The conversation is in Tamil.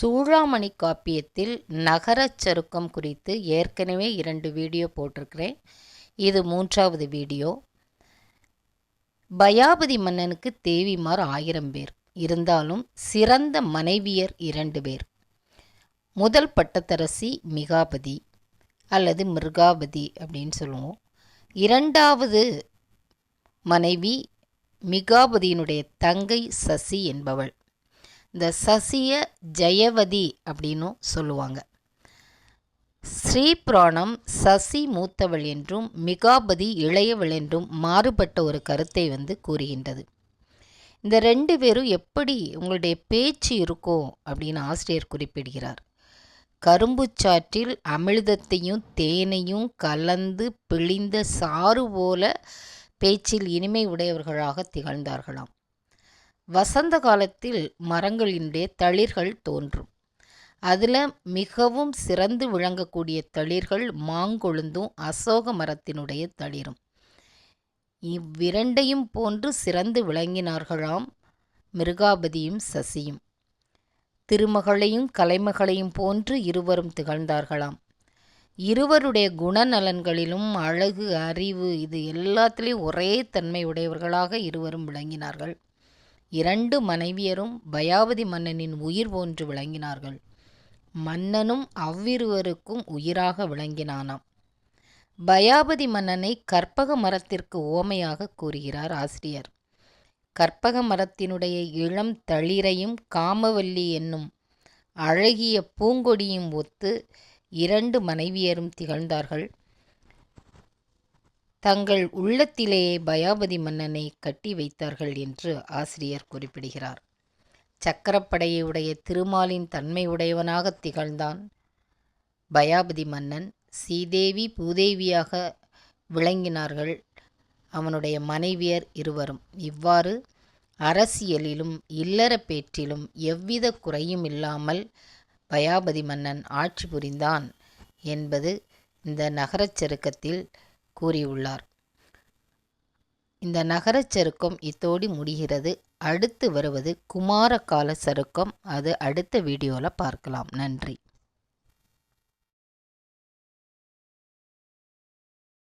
சூழாமணி காப்பியத்தில் நகரச் சருக்கம் குறித்து ஏற்கனவே இரண்டு வீடியோ போட்டிருக்கிறேன். இது மூன்றாவது வீடியோ. பயாபதி மன்னனுக்கு தேவிமார் ஆயிரம் பேர். இருந்தாலும் சிறந்த மனைவியர் இரண்டு பேர். முதல் பட்டத்தரசி மிகாபதி அல்லது மிருகாபதி அப்படின்னு சொல்லுவோம். இரண்டாவது மனைவி மிகாபதியினுடைய தங்கை சசி என்பவள். இந்த சசிய ஜெயவதி அப்படின்னும் சொல்லுவாங்க. ஸ்ரீபுராணம் சசி மூத்தவள் என்றும் மிகாபதி இளையவள் என்றும் மாறுபட்ட ஒரு கருத்தை வந்து கூறுகின்றது. இந்த ரெண்டு பேரும் எப்படி உங்களுடைய பேச்சு இருக்கும் அப்படின்னு ஆசிரியர் குறிப்பிடுகிறார். கரும்புச்சாற்றில் அமிழ்தத்தையும் தேனையும் கலந்து பிழிந்த சாறு போல பேச்சில் இனிமை உடையவர்களாக திகழ்ந்தார்களாம். வசந்த காலத்தில் மரங்களினுடைய தளிர்கள் தோன்றும். அதில் மிகவும் சிறந்து விளங்கக்கூடிய தளிர்கள் மாங்கொழுந்தும் அசோக மரத்தினுடைய தளிரும். இவ்விரண்டையும் போன்று சிறந்து விளங்கினார்களாம் மிருகாபதியும் சசியும். திருமகளையும் கலைமகளையும் போன்று இருவரும் திகழ்ந்தார்களாம். இருவருடைய குணநலன்களிலும் அழகு அறிவு இது எல்லாத்திலையும் ஒரே தன்மை உடையவர்களாக இருவரும் விளங்கினார்கள். இரண்டு மனைவியரும் பயாவதி மன்னனின் உயிர் போன்று விளங்கினார்கள். மன்னனும் அவ்விருவருக்கும் உயிராக விளங்கினானாம். பயாபதி மன்னனை கற்பக மரத்திற்கு ஓமையாக கூறுகிறார் ஆசிரியர். கற்பக மரத்தினுடைய இளம் தளிரையும் காமவல்லி என்னும் அழகிய பூங்கொடியும் ஒத்து இரண்டு மனைவியரும் திகழ்ந்தார்கள். தங்கள் உள்ளத்திலேயே பயாபதி மன்னனை கட்டி வைத்தார்கள் என்று ஆசிரியர் குறிப்பிடுகிறார். சக்கரப்படையுடைய திருமாலின் தன்மை உடையவனாக திகழ்ந்தான். பயாபதி மன்னன் சீதேவி பூதேவியாக விளங்கினார்கள். அவனுடைய மனைவியர் இருவரும் இவ்வாறு அரசியலிலும் இல்லற பேற்றிலும் எவ்வித குறையும் இல்லாமல் பயாபதி மன்னன் ஆட்சி புரிந்தான் என்பது இந்த நகரச் செருக்கத்தில் கூறியுள்ளார். இந்த நகரச் சருக்கம் இத்தோடு முடிகிறது. அடுத்து வருவது குமார கால சருக்கம் அது அடுத்த வீடியோவில் பார்க்கலாம். நன்றி.